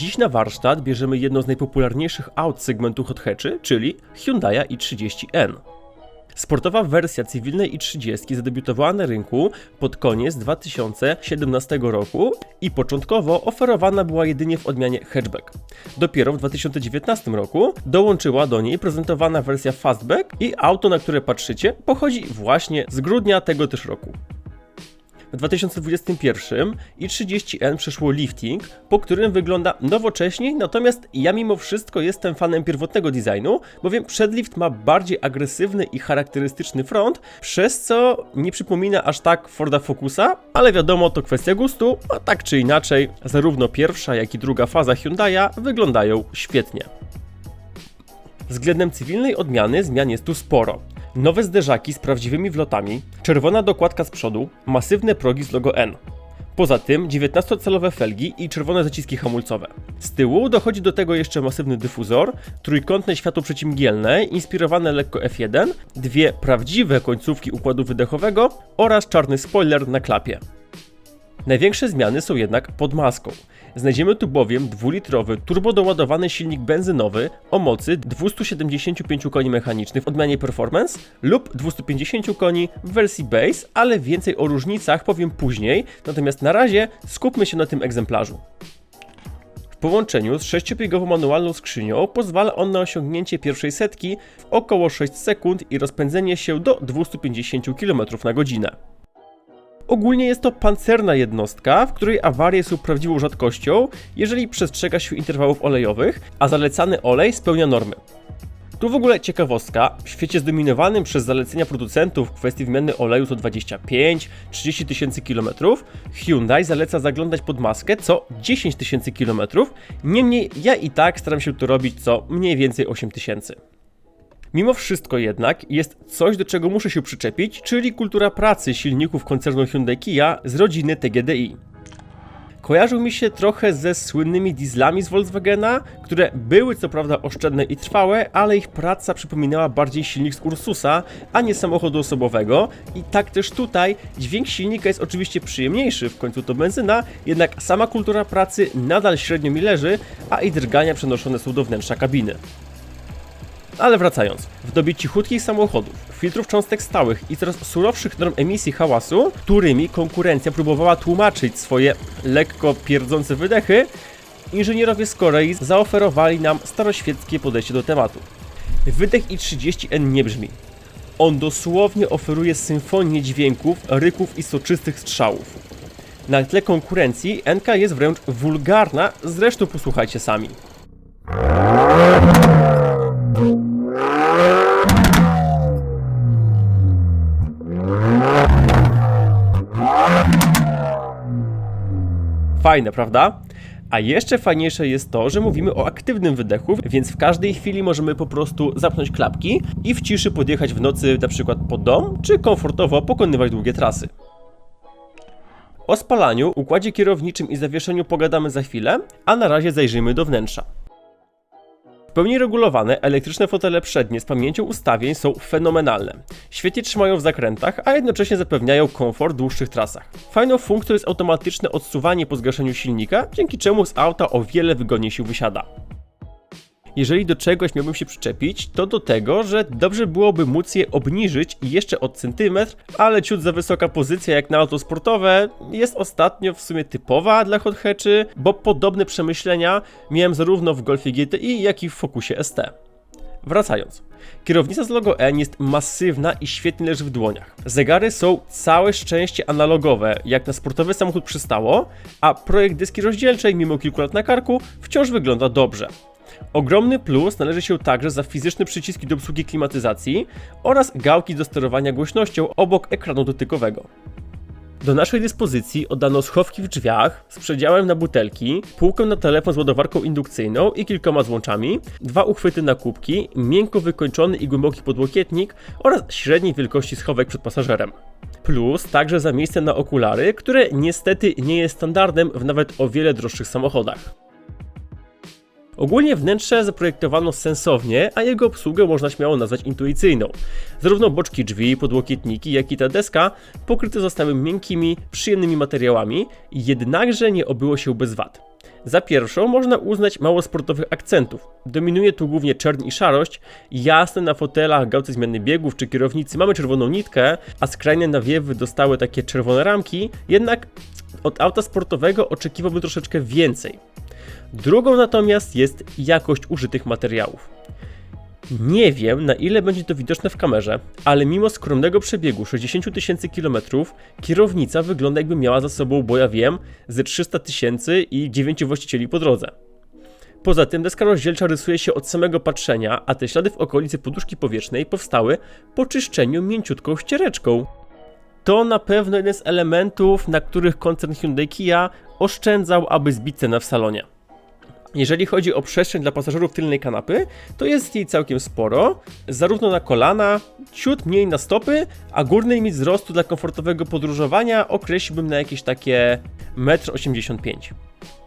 Dziś na warsztat bierzemy jedno z najpopularniejszych aut segmentu hot hatchy, czyli Hyundai i30N. Sportowa wersja cywilnej i30 zadebiutowała na rynku pod koniec 2017 roku i początkowo oferowana była jedynie w odmianie hatchback. Dopiero w 2019 roku dołączyła do niej prezentowana wersja fastback i auto, na które patrzycie, pochodzi właśnie z grudnia tego też roku. W 2021 i30N przeszło lifting, po którym wygląda nowocześniej, natomiast ja mimo wszystko jestem fanem pierwotnego designu, bowiem przedlift ma bardziej agresywny i charakterystyczny front, przez co nie przypomina aż tak Forda Focusa, ale wiadomo to kwestia gustu, a tak czy inaczej zarówno pierwsza jak i druga faza Hyundai'a wyglądają świetnie. Względem cywilnej odmiany zmian jest tu sporo. Nowe zderzaki z prawdziwymi wlotami, czerwona dokładka z przodu, masywne progi z logo N. Poza tym 19-calowe felgi i czerwone zaciski hamulcowe. Z tyłu dochodzi do tego jeszcze masywny dyfuzor, trójkątne światło przeciwmgielne, inspirowane lekko F1, dwie prawdziwe końcówki układu wydechowego oraz czarny spoiler na klapie. Największe zmiany są jednak pod maską. Znajdziemy tu bowiem dwulitrowy turbodoładowany silnik benzynowy o mocy 275 koni mechanicznych w odmianie Performance lub 250 koni w wersji Base, ale więcej o różnicach powiem później, natomiast na razie skupmy się na tym egzemplarzu. W połączeniu z 6-biegową manualną skrzynią pozwala on na osiągnięcie pierwszej setki w około 6 sekund i rozpędzenie się do 250 km na godzinę. Ogólnie jest to pancerna jednostka, w której awarie są prawdziwą rzadkością, jeżeli przestrzega się interwałów olejowych, a zalecany olej spełnia normy. Tu w ogóle ciekawostka, w świecie zdominowanym przez zalecenia producentów w kwestii wymiany oleju to 25-30 tysięcy kilometrów, Hyundai zaleca zaglądać pod maskę co 10 tysięcy kilometrów, niemniej ja i tak staram się to robić co mniej więcej 8 tysięcy. Mimo wszystko jednak jest coś, do czego muszę się przyczepić, czyli kultura pracy silników koncernu Hyundai Kia z rodziny TGDI. Kojarzył mi się trochę ze słynnymi dieslami z Volkswagena, które były co prawda oszczędne i trwałe, ale ich praca przypominała bardziej silnik z Ursusa, a nie samochodu osobowego. I tak też tutaj dźwięk silnika jest oczywiście przyjemniejszy, w końcu to benzyna, jednak sama kultura pracy nadal średnio mi leży, a i drgania przenoszone są do wnętrza kabiny. Ale wracając, w dobie cichutkich samochodów, filtrów cząstek stałych i coraz surowszych norm emisji hałasu, którymi konkurencja próbowała tłumaczyć swoje lekko pierdzące wydechy, inżynierowie z Korei zaoferowali nam staroświeckie podejście do tematu. Wydech i30N nie brzmi. On dosłownie oferuje symfonię dźwięków, ryków i soczystych strzałów. Na tle konkurencji NK jest wręcz wulgarna, zresztą posłuchajcie sami. Fajne, prawda? A jeszcze fajniejsze jest to, że mówimy o aktywnym wydechu, więc w każdej chwili możemy po prostu zapnąć klapki i w ciszy podjechać w nocy na przykład pod dom, czy komfortowo pokonywać długie trasy. O spalaniu, układzie kierowniczym i zawieszeniu pogadamy za chwilę, a na razie zajrzyjmy do wnętrza. W pełni regulowane elektryczne fotele przednie z pamięcią ustawień są fenomenalne. Świetnie trzymają w zakrętach, a jednocześnie zapewniają komfort w dłuższych trasach. Fajną funkcją jest automatyczne odsuwanie po zgaszeniu silnika, dzięki czemu z auta o wiele wygodniej się wysiada. Jeżeli do czegoś miałbym się przyczepić, to do tego, że dobrze byłoby móc je obniżyć jeszcze od centymetr, ale ciut za wysoka pozycja jak na auto sportowe jest ostatnio w sumie typowa dla hot hatchy, bo podobne przemyślenia miałem zarówno w Golfie GTI, jak i w Focusie ST. Wracając. Kierownica z logo N jest masywna i świetnie leży w dłoniach. Zegary są całe szczęście analogowe, jak na sportowy samochód przystało, a projekt dyski rozdzielczej, mimo kilku lat na karku, wciąż wygląda dobrze. Ogromny plus należy się także za fizyczne przyciski do obsługi klimatyzacji oraz gałki do sterowania głośnością obok ekranu dotykowego. Do naszej dyspozycji oddano schowki w drzwiach z przedziałem na butelki, półkę na telefon z ładowarką indukcyjną i kilkoma złączami, dwa uchwyty na kubki, miękko wykończony i głęboki podłokietnik oraz średniej wielkości schowek przed pasażerem. Plus także za miejsce na okulary, które niestety nie jest standardem w nawet o wiele droższych samochodach. Ogólnie wnętrze zaprojektowano sensownie, a jego obsługę można śmiało nazwać intuicyjną. Zarówno boczki drzwi, podłokietniki, jak i ta deska pokryte zostały miękkimi, przyjemnymi materiałami, jednakże nie obyło się bez wad. Za pierwszą można uznać mało sportowych akcentów. Dominuje tu głównie czerń i szarość, jasne na fotelach, gałce zmiany biegów czy kierownicy mamy czerwoną nitkę, a skrajne nawiewy dostały takie czerwone ramki, jednak od auta sportowego oczekiwałbym troszeczkę więcej. Drugą natomiast jest jakość użytych materiałów. Nie wiem, na ile będzie to widoczne w kamerze, ale mimo skromnego przebiegu 60 tysięcy kilometrów, kierownica wygląda jakby miała za sobą, bo ja wiem, ze 300 tysięcy i 9 właścicieli po drodze. Poza tym deska rozdzielcza rysuje się od samego patrzenia, a te ślady w okolicy poduszki powietrznej powstały po czyszczeniu mięciutką ściereczką. To na pewno jeden z elementów, na których koncern Hyundai Kia oszczędzał, aby zbić cenę w salonie. Jeżeli chodzi o przestrzeń dla pasażerów tylnej kanapy, to jest jej całkiem sporo, zarówno na kolana, ciut mniej na stopy, a górny limit wzrostu dla komfortowego podróżowania określiłbym na jakieś takie 1,85 m.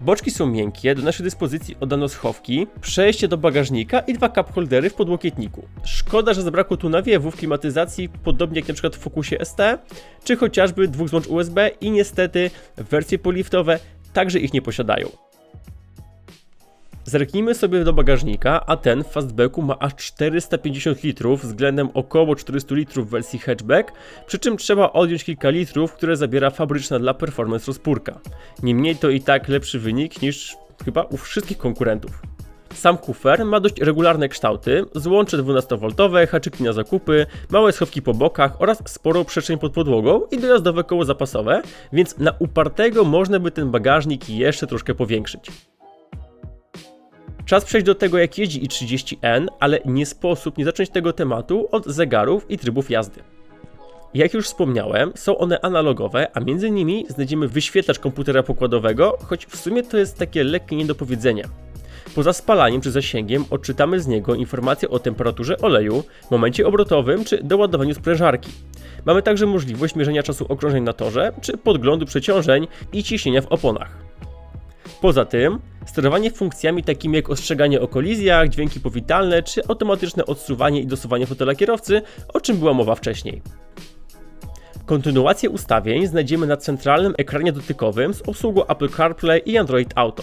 Boczki są miękkie, do naszej dyspozycji oddano schowki, przejście do bagażnika i dwa cup holdery w podłokietniku. Szkoda, że zabrakło tu nawiewów klimatyzacji, podobnie jak przykład w Focusie ST, czy chociażby dwóch złącz USB i niestety wersje poliftowe także ich nie posiadają. Zerknijmy sobie do bagażnika, a ten w fastbacku ma aż 450 litrów względem około 400 litrów w wersji hatchback, przy czym trzeba odjąć kilka litrów, które zabiera fabryczna dla performance rozpórka. Niemniej to i tak lepszy wynik niż chyba u wszystkich konkurentów. Sam kufer ma dość regularne kształty, złącze 12V, haczyki na zakupy, małe schowki po bokach oraz sporą przestrzeń pod podłogą i dojazdowe koło zapasowe, więc na upartego można by ten bagażnik jeszcze troszkę powiększyć. Czas przejść do tego, jak jeździ i30N, ale nie sposób nie zacząć tego tematu od zegarów i trybów jazdy. Jak już wspomniałem, są one analogowe, a między nimi znajdziemy wyświetlacz komputera pokładowego, choć w sumie to jest takie lekkie niedopowiedzenie. Poza spalaniem czy zasięgiem odczytamy z niego informacje o temperaturze oleju, momencie obrotowym czy doładowaniu sprężarki. Mamy także możliwość mierzenia czasu okrążeń na torze czy podglądu przeciążeń i ciśnienia w oponach. Poza tym, sterowanie funkcjami takimi jak ostrzeganie o kolizjach, dźwięki powitalne czy automatyczne odsuwanie i dosuwanie fotela kierowcy, o czym była mowa wcześniej. Kontynuację ustawień znajdziemy na centralnym ekranie dotykowym z obsługą Apple CarPlay i Android Auto.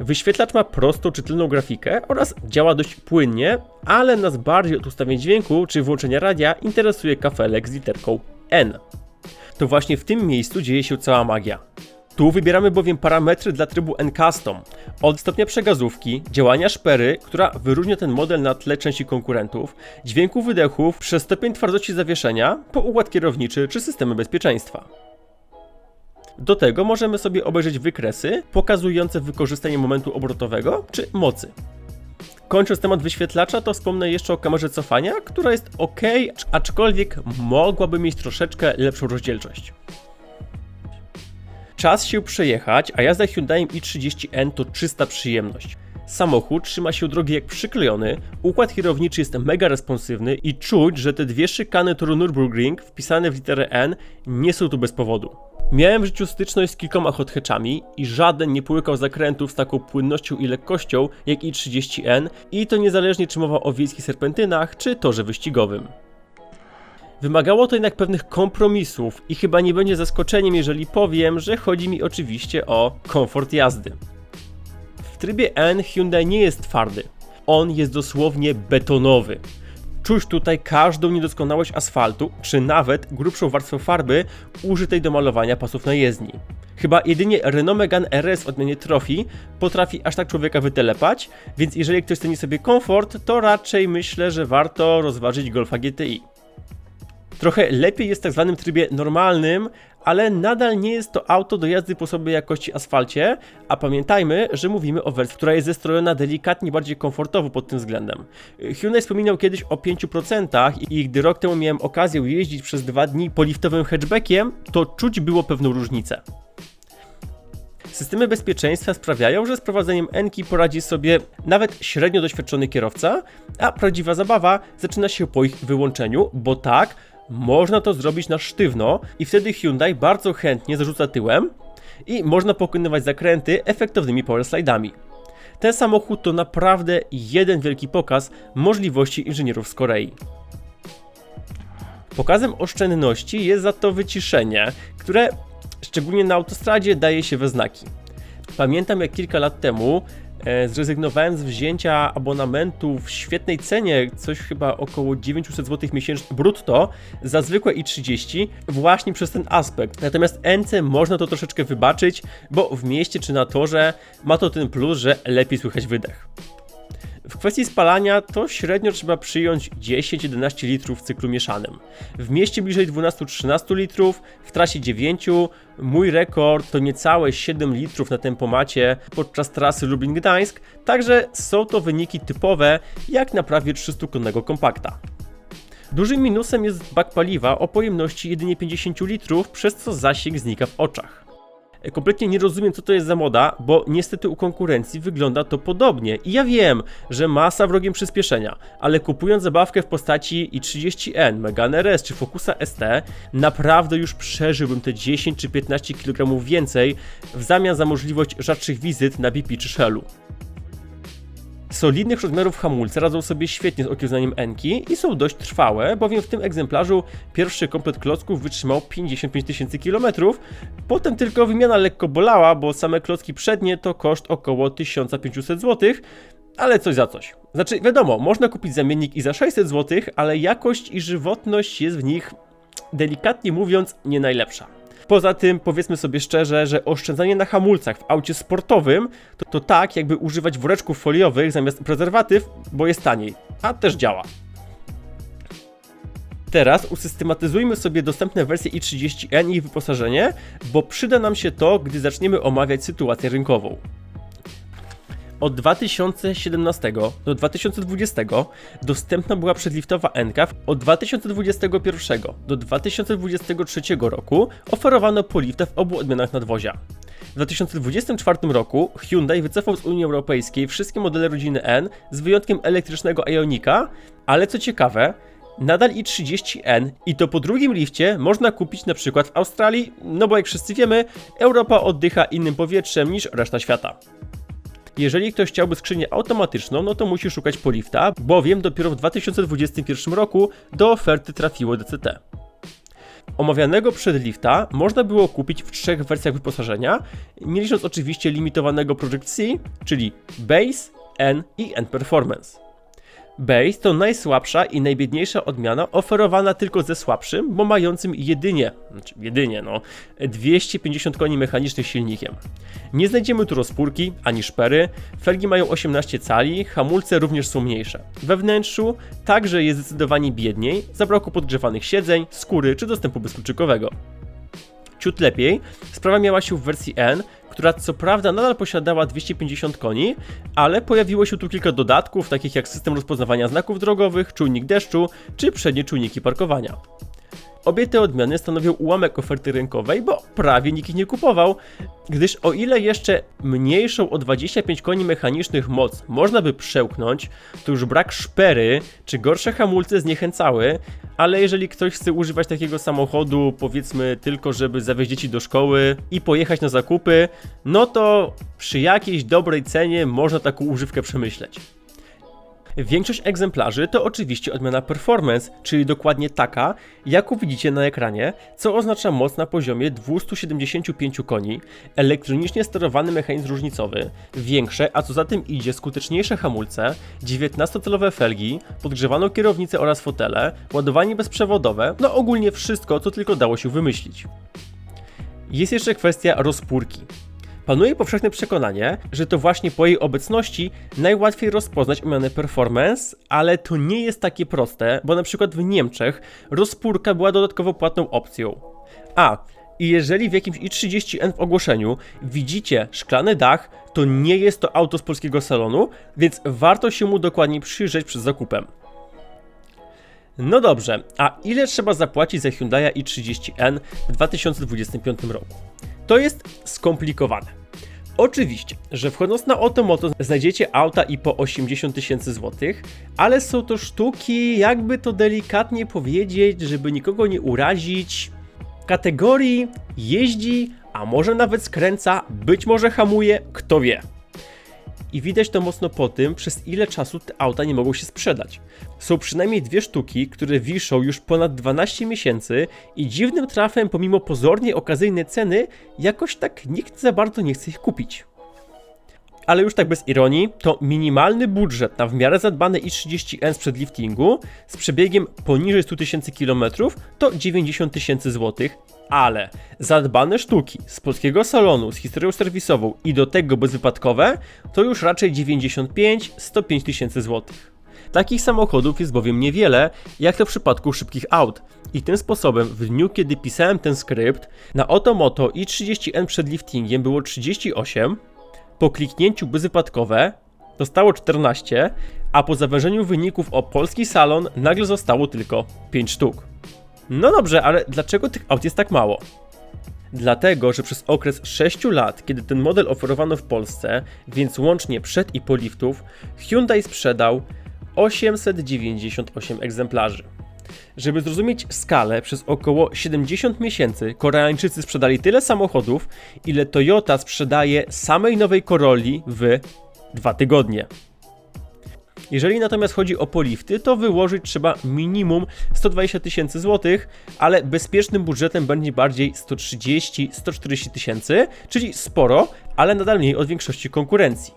Wyświetlacz ma prostą, czytelną grafikę oraz działa dość płynnie, ale nas bardziej od ustawień dźwięku czy włączenia radia interesuje kafelek z literką N. To właśnie w tym miejscu dzieje się cała magia. Tu wybieramy bowiem parametry dla trybu N-Custom, od stopnia przegazówki, działania szpery, która wyróżnia ten model na tle części konkurentów, dźwięku wydechów, przez stopień twardości zawieszenia, po układ kierowniczy czy systemy bezpieczeństwa. Do tego możemy sobie obejrzeć wykresy pokazujące wykorzystanie momentu obrotowego czy mocy. Kończąc temat wyświetlacza, to wspomnę jeszcze o kamerze cofania, która jest ok, aczkolwiek mogłaby mieć troszeczkę lepszą rozdzielczość. Czas się przejechać, a jazda Hyundai i30N to czysta przyjemność. Samochód trzyma się drogi jak przyklejony, układ kierowniczy jest mega responsywny i czuć, że te dwie szykany toru Nürburgring wpisane w literę N nie są tu bez powodu. Miałem w życiu styczność z kilkoma hot hatchami i żaden nie połykał zakrętów z taką płynnością i lekkością jak i30N i to niezależnie czy mowa o wiejskich serpentynach czy torze wyścigowym. Wymagało to jednak pewnych kompromisów i chyba nie będzie zaskoczeniem, jeżeli powiem, że chodzi mi oczywiście o komfort jazdy. W trybie N Hyundai nie jest twardy. On jest dosłownie betonowy. Czuć tutaj każdą niedoskonałość asfaltu, czy nawet grubszą warstwę farby użytej do malowania pasów na jezdni. Chyba jedynie Renault Megane RS w odmianie Trophy potrafi aż tak człowieka wytelepać, więc jeżeli ktoś ceni sobie komfort, to raczej myślę, że warto rozważyć Golfa GTI. Trochę lepiej jest w tak zwanym trybie normalnym, ale nadal nie jest to auto do jazdy po sobie jakości asfalcie, a pamiętajmy, że mówimy o wersji, która jest zestrojona delikatnie bardziej komfortowo pod tym względem. Hyundai wspominał kiedyś o 5% i gdy rok temu miałem okazję jeździć przez dwa dni poliftowym hatchbackiem, to czuć było pewną różnicę. Systemy bezpieczeństwa sprawiają, że z prowadzeniem Enki poradzi sobie nawet średnio doświadczony kierowca, a prawdziwa zabawa zaczyna się po ich wyłączeniu, bo tak, można to zrobić na sztywno i wtedy Hyundai bardzo chętnie zarzuca tyłem i można pokonywać zakręty efektownymi powerslidami. Ten samochód to naprawdę jeden wielki pokaz możliwości inżynierów z Korei. Pokazem oszczędności jest za to wyciszenie, które szczególnie na autostradzie daje się we znaki. Pamiętam jak kilka lat temu zrezygnowałem z wzięcia abonamentu w świetnej cenie, coś chyba około 900 zł miesięcznie brutto, za zwykłe i30, właśnie przez ten aspekt. Natomiast NC można to troszeczkę wybaczyć, bo w mieście czy na torze ma to ten plus, że lepiej słychać wydech. W kwestii spalania to średnio trzeba przyjąć 10-11 litrów w cyklu mieszanym. W mieście bliżej 12-13 litrów, w trasie 9. Mój rekord to niecałe 7 litrów na tempomacie podczas trasy Lublin-Gdańsk, także są to wyniki typowe jak na prawie 300-konnego kompakta. Dużym minusem jest bak paliwa o pojemności jedynie 50 litrów, przez co zasięg znika w oczach. Kompletnie nie rozumiem, co to jest za moda, bo niestety u konkurencji wygląda to podobnie. I ja wiem, że masa wrogiem przyspieszenia, ale kupując zabawkę w postaci i30N, Megane RS czy Focusa ST, naprawdę już przeżyłbym te 10 czy 15 kg więcej w zamian za możliwość rzadszych wizyt na BP czy Shellu. Solidnych rozmiarów hamulce radzą sobie świetnie z okiełznaniem Enki i są dość trwałe, bowiem w tym egzemplarzu pierwszy komplet klocków wytrzymał 55 tysięcy km, potem tylko wymiana lekko bolała, bo same klocki przednie to koszt około 1500 zł, ale coś za coś. Znaczy, wiadomo, można kupić zamiennik i za 600 zł, ale jakość i żywotność jest w nich, delikatnie mówiąc, nie najlepsza. Poza tym, powiedzmy sobie szczerze, że oszczędzanie na hamulcach w aucie sportowym to, to tak, jakby używać woreczków foliowych zamiast prezerwatyw, bo jest taniej, a też działa. Teraz usystematyzujmy sobie dostępne wersje i30N i ich wyposażenie, bo przyda nam się to, gdy zaczniemy omawiać sytuację rynkową. Od 2017 do 2020 dostępna była przedliftowa NK. Od 2021 do 2023 roku oferowano poliftę w obu odmianach nadwozia. W 2024 roku Hyundai wycofał z Unii Europejskiej wszystkie modele rodziny N z wyjątkiem elektrycznego Ionika, ale co ciekawe, nadal i30N i to po drugim lifcie można kupić na przykład w Australii, no bo jak wszyscy wiemy, Europa oddycha innym powietrzem niż reszta świata. Jeżeli ktoś chciałby skrzynię automatyczną, no to musi szukać polifta, bowiem dopiero w 2021 roku do oferty trafiło DCT. Omawianego przedlifta można było kupić w trzech wersjach wyposażenia, nie licząc oczywiście limitowanego Project C, czyli Base, N i N Performance. Base to najsłabsza i najbiedniejsza odmiana oferowana tylko ze słabszym, bo mającym jedynie, znaczy jedynie no, 250 koni mechanicznych silnikiem. Nie znajdziemy tu rozpórki ani szpery, felgi mają 18 cali, hamulce również są mniejsze. We wnętrzu także jest zdecydowanie biedniej, zabrakło podgrzewanych siedzeń, skóry czy dostępu bezkluczykowego. Ciut lepiej sprawa miała się w wersji N, która co prawda nadal posiadała 250 koni, ale pojawiło się tu kilka dodatków, takich jak system rozpoznawania znaków drogowych, czujnik deszczu czy przednie czujniki parkowania. Obie te odmiany stanowią ułamek oferty rynkowej, bo prawie nikt ich nie kupował, gdyż o ile jeszcze mniejszą o 25 koni mechanicznych moc można by przełknąć, to już brak szpery czy gorsze hamulce zniechęcały, ale jeżeli ktoś chce używać takiego samochodu, powiedzmy tylko, żeby zawieźć dzieci do szkoły i pojechać na zakupy, no to przy jakiejś dobrej cenie można taką używkę przemyśleć. Większość egzemplarzy to oczywiście odmiana performance, czyli dokładnie taka, jaką widzicie na ekranie, co oznacza moc na poziomie 275 koni, elektronicznie sterowany mechanizm różnicowy, większe, a co za tym idzie skuteczniejsze hamulce, 19-calowe felgi, podgrzewaną kierownicę oraz fotele, ładowanie bezprzewodowe, no ogólnie wszystko, co tylko dało się wymyślić. Jest jeszcze kwestia rozpórki. Panuje powszechne przekonanie, że to właśnie po jej obecności najłatwiej rozpoznać odmianę performance, ale to nie jest takie proste, bo na przykład w Niemczech rozpórka była dodatkowo płatną opcją. A, i jeżeli w jakimś i30N w ogłoszeniu widzicie szklany dach, to nie jest to auto z polskiego salonu, więc warto się mu dokładnie przyjrzeć przed zakupem. No dobrze, a ile trzeba zapłacić za Hyundai i30N w 2025 roku? To jest skomplikowane. Oczywiście, że wchodząc na Otomoto znajdziecie auta i po 80 tysięcy złotych, ale są to sztuki, jakby to delikatnie powiedzieć, żeby nikogo nie urazić, kategorii jeździ, a może nawet skręca, być może hamuje, kto wie. I widać to mocno po tym, przez ile czasu te auta nie mogą się sprzedać. Są przynajmniej dwie sztuki, które wiszą już ponad 12 miesięcy i dziwnym trafem, pomimo pozornie okazyjnej ceny, jakoś tak nikt za bardzo nie chce ich kupić. ale już tak bez ironii, to minimalny budżet na w miarę zadbane i30N sprzed liftingu z przebiegiem poniżej 100 tysięcy kilometrów to 90 tysięcy złotych, ale zadbane sztuki z polskiego salonu z historią serwisową i do tego bezwypadkowe to już raczej 95-105 tysięcy złotych. Takich samochodów jest bowiem niewiele, jak to w przypadku szybkich aut. I tym sposobem, w dniu kiedy pisałem ten skrypt, na Otomoto i30N przed liftingiem było 38, po kliknięciu bezwypadkowe zostało 14, a po zawężeniu wyników o polski salon nagle zostało tylko 5 sztuk. No dobrze, ale dlaczego tych aut jest tak mało? Dlatego, że przez okres 6 lat, kiedy ten model oferowano w Polsce, więc łącznie przed i po liftów, Hyundai sprzedał 898 egzemplarzy. Żeby zrozumieć skalę, przez około 70 miesięcy Koreańczycy sprzedali tyle samochodów, ile Toyota sprzedaje samej nowej Corolli w dwa tygodnie. Jeżeli natomiast chodzi o polifty, to wyłożyć trzeba minimum 120 tysięcy złotych, ale bezpiecznym budżetem będzie bardziej 130-140 tysięcy, czyli sporo, ale nadal mniej od większości konkurencji.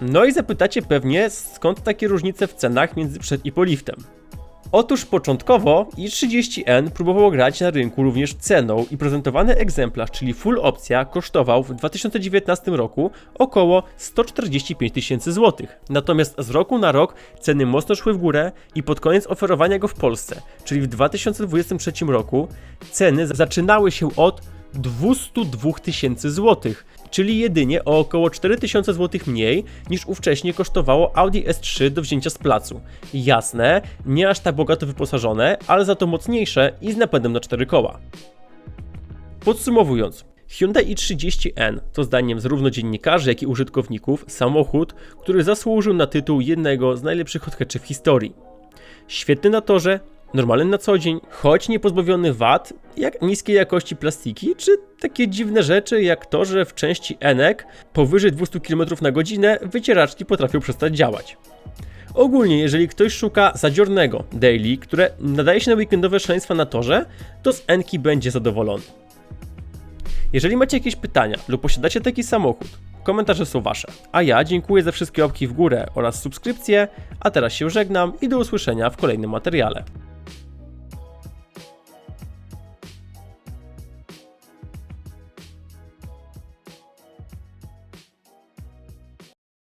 No i zapytacie pewnie, skąd takie różnice w cenach między przed i poliftem. Otóż początkowo i30N próbował grać na rynku również ceną i prezentowany egzemplarz, czyli full opcja, kosztował w 2019 roku około 145 tysięcy złotych. Natomiast z roku na rok ceny mocno szły w górę i pod koniec oferowania go w Polsce, czyli w 2023 roku, ceny zaczynały się od 202 tysięcy złotych, czyli jedynie o około 4000 zł mniej niż ówcześnie kosztowało Audi S3 do wzięcia z placu. Jasne, nie aż tak bogato wyposażone, ale za to mocniejsze i z napędem na 4 koła. Podsumowując, Hyundai i30N to zdaniem zarówno dziennikarzy, jak i użytkowników samochód, który zasłużył na tytuł jednego z najlepszych hothatchy w historii. Świetny na torze, normalny na co dzień, choć nie pozbawiony wad, jak niskiej jakości plastiki, czy takie dziwne rzeczy jak to, że w części Enek powyżej 200 km na godzinę wycieraczki potrafią przestać działać. Ogólnie, jeżeli ktoś szuka zadziornego daily, które nadaje się na weekendowe szaleństwa na torze, to z Enki będzie zadowolony. Jeżeli macie jakieś pytania lub posiadacie taki samochód, komentarze są wasze. A ja dziękuję za wszystkie łapki w górę oraz subskrypcje, a teraz się żegnam i do usłyszenia w kolejnym materiale.